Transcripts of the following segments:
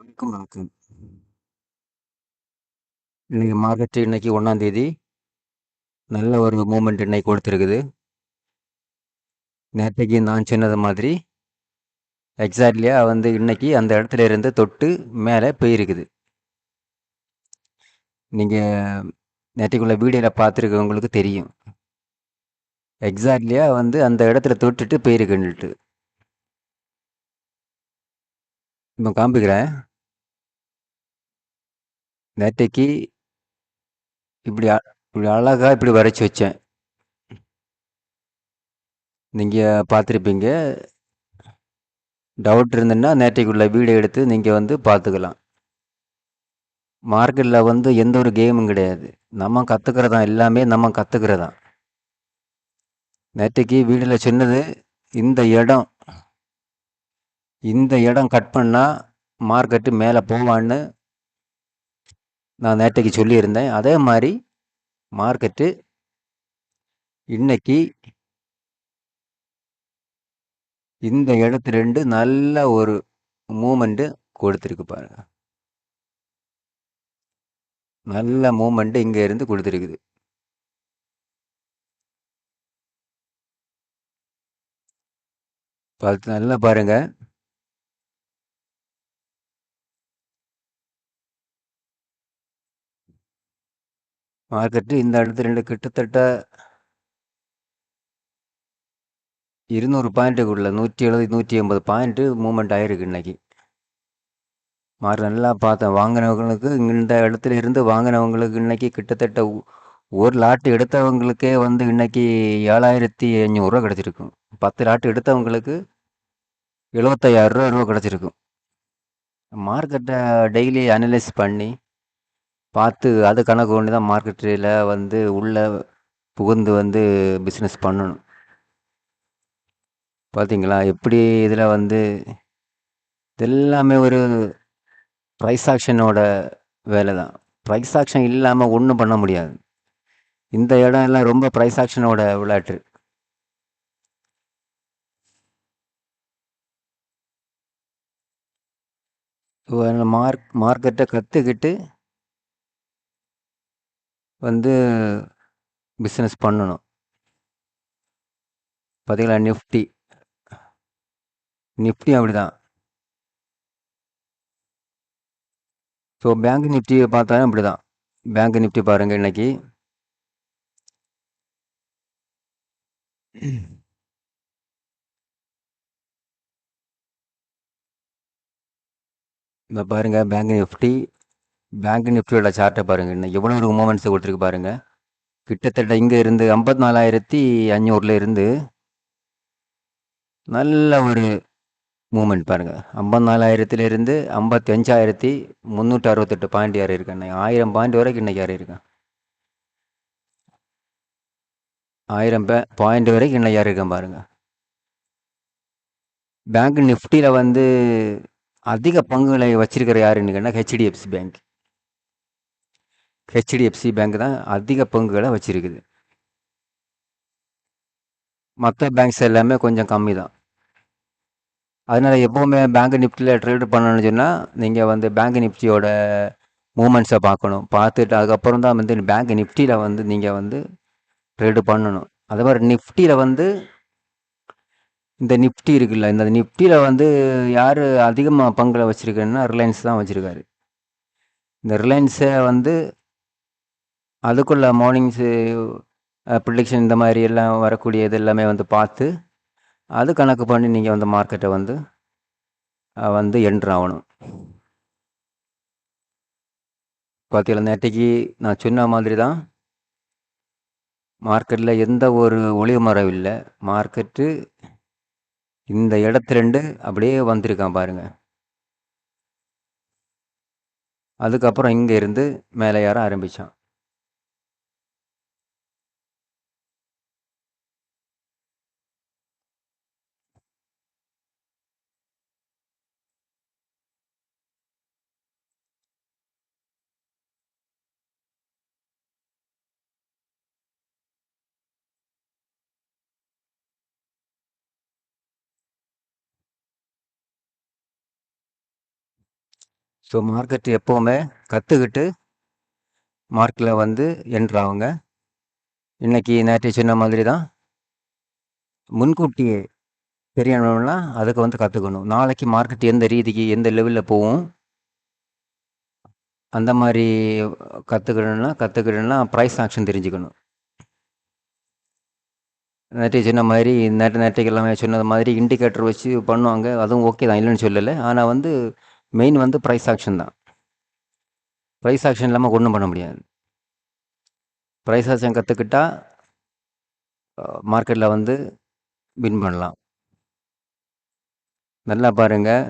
வணக்கம் வணக்கம் இன்னைக்கு மார்க்கெட் இன்னைக்கு ஒன்றாம் தேதி. நல்ல ஒரு மூமெண்ட் இன்னைக்கு கொடுத்துருக்குது. நேற்றைக்கு நான் சொன்னது மாதிரி எக்ஸாக்ட்லியாக வந்து இன்னைக்கு அந்த இடத்துல இருந்து தொட்டு மேலே போயிருக்குது. நீங்கள் நேற்றைக்குள்ள வீடியோவில் பார்த்துருக்கவங்களுக்கு தெரியும். எக்ஸாக்ட்லியாக வந்து அந்த இடத்துல தொட்டுட்டு போயிருக்குன்னுட்டு. இப்போ காமிக்கிறேன். நேற்றைக்கு இப்படி அ- இப்படி அழகாக இப்படி வரைச்சி வச்சேன். நீங்கள் பார்த்துருப்பீங்க. டவுட் இருந்ததுன்னா நேற்றைக்குள்ள வீடியோ எடுத்து நீங்கள் வந்து பார்த்துக்கலாம். மார்க்கெட்டில் வந்து எந்த ஒரு கேமும் கிடையாது. நம்ம கற்றுக்கிறதான் எல்லாமே நம்ம கற்றுக்கிறதான் நேற்றைக்கு வீடியோவில் சொன்னது இந்த இடம் இந்த இடம் கட் பண்ணால் மார்க்கெட்டு மேலே போவான்னு நான் நேற்றைக்கு சொல்லியிருந்தேன். அதே மாதிரி மார்க்கெட்டு இன்னைக்கு இந்த இடத்துல இருந்து நல்ல ஒரு மூமெண்ட்டு கொடுத்துருக்கு பாருங்க. நல்ல மூமெண்ட்டு இங்கே இருந்து கொடுத்துருக்குது. பார்த்து நல்லா பாருங்கள் மார்க்கெட்டு இந்த இடத்துல ரெண்டு கிட்டத்தட்ட இருநூறு பாயிண்ட்டுக்குள்ள நூற்றி எழுபது நூற்றி எண்பது பாயிண்ட்டு மூமெண்ட் ஆயிருக்கு இன்னைக்கு. மார்க் நல்லா பார்த்தேன். வாங்கினவங்களுக்கு இந்த இடத்துல இருந்து வாங்கினவங்களுக்கு இன்னைக்கு கிட்டத்தட்ட ஒரு லாட்டு எடுத்தவங்களுக்கே வந்து இன்னைக்கு ஏழாயிரத்தி அஞ்சூறுரூவா கிடச்சிருக்கும் பத்து லாட்டு எடுத்தவங்களுக்கு எழுபத்தையாயிரம் ரூபா கிடச்சிருக்கும் மார்க்கெட்டை டெய்லி அனலைஸ் பண்ணி பார்த்து அது கணக்கு பண்ணி தான் மார்க்கெட்டில் வந்து உள்ளே புகுந்து வந்து பிஸ்னஸ் பண்ணணும். பார்த்தீங்களா எப்படி இதில் வந்து இதெல்லாமே ஒரு ப்ரைஸ் ஆக்ஷனோட வேலை தான். ப்ரைஸ் ஆக்ஷன் இல்லாமல் ஒன்றும் பண்ண முடியாது. இந்த இடம் எல்லாம் ரொம்ப ப்ரைஸ் ஆக்ஷனோட விளையாட்டு. மார்க் மார்க்கெட்டை கற்றுக்கிட்டு வந்து பிஸ்னஸ் பண்ணணும். பார்த்தீங்களா நிஃப்டி நிஃப்டி அப்படிதான். ஸோ பேங்க் நிஃப்டியை பார்த்தாலும் அப்படி தான் பேங்க் நிஃப்டி பாருங்கள் இன்னைக்கு. இந்த பாருங்கள் பேங்க் நிஃப்டி பேங்க் நிஃப்டியோட சார்ட்டை பாருங்கள் இன்னும் எவ்வளோ ஒரு மூமெண்ட்ஸ் கொடுத்துருக்கு பாருங்கள் கிட்டத்தட்ட இங்கே இருந்து ஐம்பத்தி நாலாயிரத்தி அஞ்சூரில் இருந்து நல்ல ஒரு மூமெண்ட் பாருங்கள் ஐம்பத்தி நாலாயிரத்துலேருந்து ஐம்பத்தி அஞ்சாயிரத்தி முந்நூற்றி அறுபத்தெட்டு பாயிண்ட் ஏறி இருக்கேன் இன்னைக்கு ஆயிரம் பாயிண்ட் வரைக்கும் இன்றைக்கி ஏறி இருக்கேன் ஆயிரம் பே பாயிண்ட் வரைக்கும் இன்னைக்கு ஏறி இருக்கேன் பாருங்கள் பேங்க் நிஃப்டியில் வந்து அதிக பங்குகளை வச்சிருக்கிற யாருன்னு கேட்டால் ஹெச்டிஎஃப்சி பேங்க் ஹெச்டிஎஃப்சி பேங்க் தான் அதிக பங்குகளை வச்சிருக்குது. மற்ற பேங்க்ஸ் எல்லாமே கொஞ்சம் கம்மி தான். அதனால் எப்போவுமே பேங்க் நிஃப்டியில் ட்ரேடு பண்ணணும்னு சொன்னால் நீங்கள் வந்து பேங்க் நிஃப்டியோட மூமெண்ட்ஸை பார்க்கணும். பார்த்துட்டு அதுக்கப்புறம் தான் வந்து பேங்க் நிஃப்டியில் வந்து நீங்கள் வந்து ட்ரேடு பண்ணணும். அதே மாதிரி நிஃப்டியில் வந்து இந்த நிஃப்டி இருக்குல்ல இந்த நிஃப்டியில் வந்து யார் அதிகமாக பங்குல வச்சுருக்கேன்னா ரிலையன்ஸ் தான் வச்சுருக்காரு. இந்த ரிலையன்ஸை வந்து அதுக்குள்ள மார்னிங்ஸு ப்ரிடிக்ஷன் இந்த மாதிரி எல்லாம் வரக்கூடிய இது எல்லாமே வந்து பார்த்து அது கணக்கு பண்ணி நீங்கள் வந்து மார்க்கெட்டை வந்து வந்து என்ட்ரு ஆகணும். பார்த்தீங்களா நேற்றைக்கு நான் சொன்ன மாதிரி தான் மார்க்கெட்டில் எந்த ஒரு ஒளிவு மரம் இல்லை. மார்க்கெட்டு இந்த இடத்துலேருந்து அப்படியே வந்திருக்கான் பாருங்க. அதுக்கப்புறம் இங்கே இருந்து மேலே ஏற ஆரம்பித்தான் ஸோ மார்க்கெட் எப்போவுமே கற்றுக்கிட்டு மார்க்கில் வந்து என்ட்ரு இன்றைக்கி நேற்று சொன்ன மாதிரி தான் முன்கூட்டியே தெரியணும்னா அதுக்கு வந்து கற்றுக்கணும் நாளைக்கு மார்க்கெட் எந்த ரீதிக்கு எந்த லெவலில் போகும் அந்த மாதிரி கற்றுக்கணுன்னா கற்றுக்கணுன்னா ப்ரைஸ் ஆக்ஷன் தெரிஞ்சுக்கணும். நேற்று சொன்ன மாதிரி நேற்று நேற்றுக்கு எல்லாமே சொன்னது மாதிரி இண்டிகேட்டர் வச்சு பண்ணுவாங்க. அதுவும் ஓகே தான் இல்லைன்னு சொல்லலை. ஆனால் வந்து மெயின் வந்து ப்ரைஸ் ஆக்ஷன் தான். ப்ரைஸ் ஆக்ஷன் இல்லாமல் ஒன்றும் பண்ண முடியாது. ப்ரைஸ் ஆக்ஷன் கற்றுக்கிட்டா மார்க்கெட்டில் வந்து வின் பண்ணலாம். நல்லா பாருங்கள்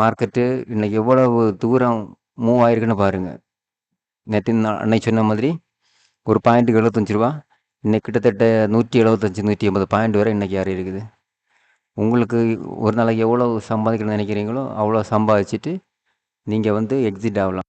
மார்க்கெட்டு இன்றைக்கி எவ்வளவு தூரம் மூவ் ஆயிருக்குன்னு பாருங்கள் நேற்று அன்னைக்கு சொன்ன மாதிரி ஒரு பாயிண்ட்டுக்கு எழுபத்தஞ்சு ரூபா. இன்னைக்கு கிட்டத்தட்ட நூற்றி எழுபத்தஞ்சி நூற்றி ஐம்பது பாயிண்ட் வரை இன்றைக்கி யார் இருக்குது உங்களுக்கு ஒரு நாளைக்கு எவ்வளோ சம்பாதிக்கணும்னு நினைக்கிறீங்களோ அவ்வளோ சம்பாதிச்சுட்டு நீங்கள் வந்து எக்ஸிட் ஆகலாம்.